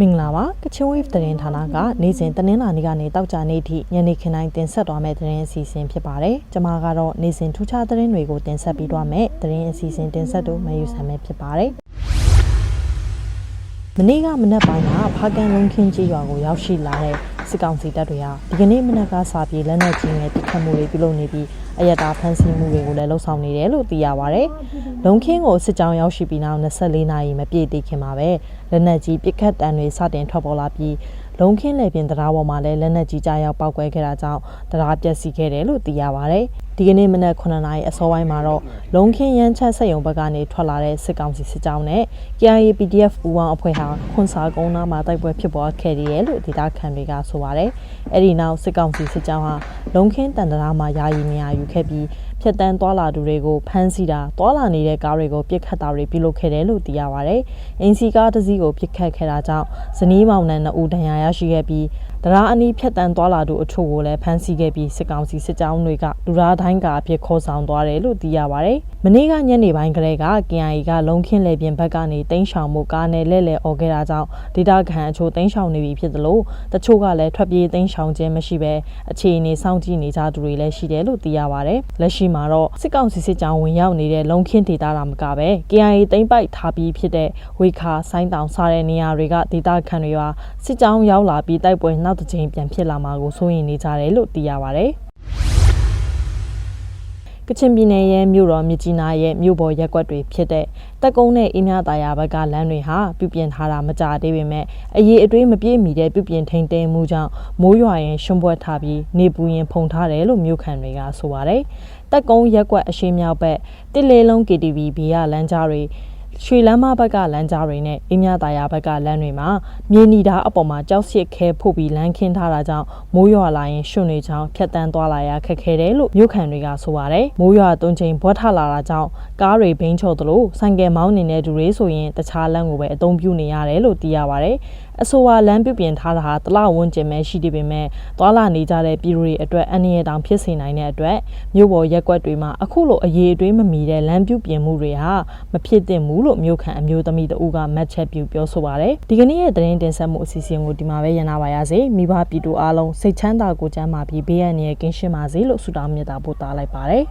မင်္ဂလာပါကချင် wave သတင်းဌာနကနေ့စဉ်တင်းလာနေ့ကနေတောက်ကြနေ့ထိညနေခင်းတိုင်းတင်ဆက်သွားမယ့်သတင်းအစီအစဉ်ဖြစ်ပါတယ်။ကျွန်မကတော့နေ့စဉ်ထူးခြားသတင်းတွေကိုတင်ဆက်ပြီးသွားမယ့်သတင်းအစီအစဉ်တင်ဆက်တို့မယူဆမယ်ဖြစ်ပါတယ်။မနေ့ကမနက်ပိုင်းကဖားကန်လုံးခင်းကြီးရွာကိုရောက်ရှိလာတဲ့ စစ်ကောင်စီတပ်တွေဟာဒီကနေ့မနက်ကစပြီးလက်နက်ကြီးနဲ့ပစ်ခတ်မှုတွေပြုလုပ်နေပြီးအယက်တာဖမ်းဆီးမှုတွေကိုလည်းလှုပ်ဆောင်နေတယ်လို့သိရပါဗျ။လုံခင်းကိုစစ်ကြောင်းရောက်ရှိပြီးနောက်24နာရီမပြည့်သေးခင်မှာပဲလက်နက်ကြီးပစ်ခတ်တံတွေစတင်ထွက်ပေါ်လာပြီးလုံခင်းလေပြင်တရားပေါ်မှာလည်းလက်နက်ကြီးကြားရောက်ပောက်ကွဲခဲ့တာကြောင့်တရားပျက်စီးခဲ့တယ်လို့သိရပါဗျ။ဒီကနေ့မနက်9နာရီအစောပိုင်းမှာတော့လုံခင်းရန်ချက်ဆက်ယုံဘက်ကနေထွက်လာတဲ့စစ်ကောင်စီစစ်ကြောင်းနဲ့ KIA PDF ပူးပေါင်းအဖွဲ့ဟာခွန်စာကုန်းနာမှာတိုက်ပွဲဖြစ်ပွားခဲ့တယ်လို့ဒေသခံတွေကဆိုပါတယ်။အဲ့ဒီနောက်စစ်ကောင်စီစစ်ကြောင်းဟာလုံခင်းတန်တရာမှာယာယီနေရာယူခဲ့ပြီးဖြတ်တန်းသွားလာသူတွေကိုဖမ်းဆီးတာသွားလာနေတဲ့ကားတွေကိုပြစ်ခတ်တာတွေပြုလုပ်ခဲ့တယ်လို့သိရပါဗျ။အင်စီကားတစ်စီးကိုပြစ်ခတ်ခဲ့တာကြောင့်ဇနီးမောင်နှံနှစ်ဦးဒဏ်ရာရရှိခဲ့ပြီးတရားအနီးဖြတ်တန်းသွားလာသူအချို့ကိုလည်းဖမ်းဆီးခဲ့ပြီးစစ်ကောင်စီစစ်ကြောင်းတွေကလူသားတိုင်းကအဖြစ်ခေါ်ဆောင်သွားတယ်လို့သိရပါဗျ။မနေ့ကညနေပိုင်းကလေးက KIA ကလုံခင်းလေပြင်ဘက်ကနေတင်းရှောင်မှုကားနဲ့လဲ့လဲ့អော်ခဲ့တာကြောင့်ဒေတာခန်အချို့တင်းရှောင်နေပြီဖြစ်သလိုတချို့ကလည်းထွက်ပြေးတင်းရှောင်ခြင်းမရှိဘဲအခြေအနေစောင့်ကြည့်နေကြသူတွေလည်းရှိတယ်လို့သိရပါဗျ။လက်ရှိမှာတော့စစ်ကောင်စီစစ်ကြောင်းဝင်ရောက်နေတဲ့လုံခင်းဒေတာတာမကပဲ KIA သိမ်းပိုက်ထားပြီးဖြစ်တဲ့ဝေခါဆိုင်းတောင်စတဲ့နေရာတွေကဒေတာခန်တွေဟာစစ်ကြောင်းရောက်လာပြီးတိုက်ပွဲနောက်တစ်ကြိမ်ပြန်ဖြစ်လာမှာကိုစိုးရိမ်နေကြတယ်လို့သိရပါဗျ။ ကချင်ပြည်နယ်ရဲ့မြို့တော်မြစ်ကြီးနားရဲ့မြို့ပေါ်ရက်ကွက်တွေဖြစ်တဲ့တက်ကုန်းနဲ့အင်းမြတာယာဘက်ကလမ်းတွေဟာပြုပြင်ထားတာမကြသေးပေမဲ့အရေးအတွေးမပြည့်မီတဲ့ပြုပြင်ထိန်တဲမှုကြောင့်မိုးရွာရင်ရှွန့်ပွက်ထားပြီးနေပူရင်ဖုန်ထားတယ်လို့မြို့ခံတွေကဆိုပါတယ်။တက်ကုန်းရက်ကွက်အရှိမြောက်ဘက်တစ်လေလုံး KTV ဘေးကလမ်းကြားတွေ ရွှေလမ်းမဘက်ကလမ်းကြားတွေနဲ့အင်းမြတာယာဘက်ကလမ်းတွေမှာမြေနီဓာအပေါ်မှာကြောက်စစ်ခဲဖို့ပြီးလမ်းခင်းထားတာကြောင့်မိုးရွာလာရင်ရွှွနေချောင်းဖြတ်တန်းသွားလာရခက်ခဲတယ်လို့မြို့ခံတွေကဆိုပါတယ်။မိုးရွာသွန်းချိန်ဘွက်ထလာတာကြောင့်ကားတွေဘင်းချော်သလိုဆိုင်ကယ်မောင်းနေတဲ့သူတွေဆိုရင်တခြားလမ်းကိုပဲအသုံးပြုနေရတယ်လို့သိရပါတယ်။အဆိုပါလမ်းပြုပြင်ထားတာဟာတလဝန်းကျင်ပဲရှိနေပေမဲ့သွာလာနေကြတဲ့ပြည်သူတွေအတွက်အန္တရာယ်တောင်ဖြစ်စေနိုင်တဲ့အတွက်မြို့ပေါ်ရက်ကွက်တွေမှာအခုလိုအရေးအသွေးမမီတဲ့လမ်းပြုပြင်မှုတွေဟာမဖြစ်သင့်ဘူးလို့မြို့ခံအမျိုးသမီးတဦးကမတ်ချက်ပြုပြောဆိုပါတယ်ဒီကနေ့ရဲ့သတင်းတင်ဆက်မှုအစီအစဉ်ကိုဒီမှာပဲရနာပါရစေမိဘပြည်သူအားလုံးစိတ်ချမ်းသာကိုယ်ကျန်းမာပြီးဘေးရန်ရဲ့ကင်းရှင်းပါစေလို့ဆုတောင်းမြတ်တာပို့တာလိုက်ပါတယ်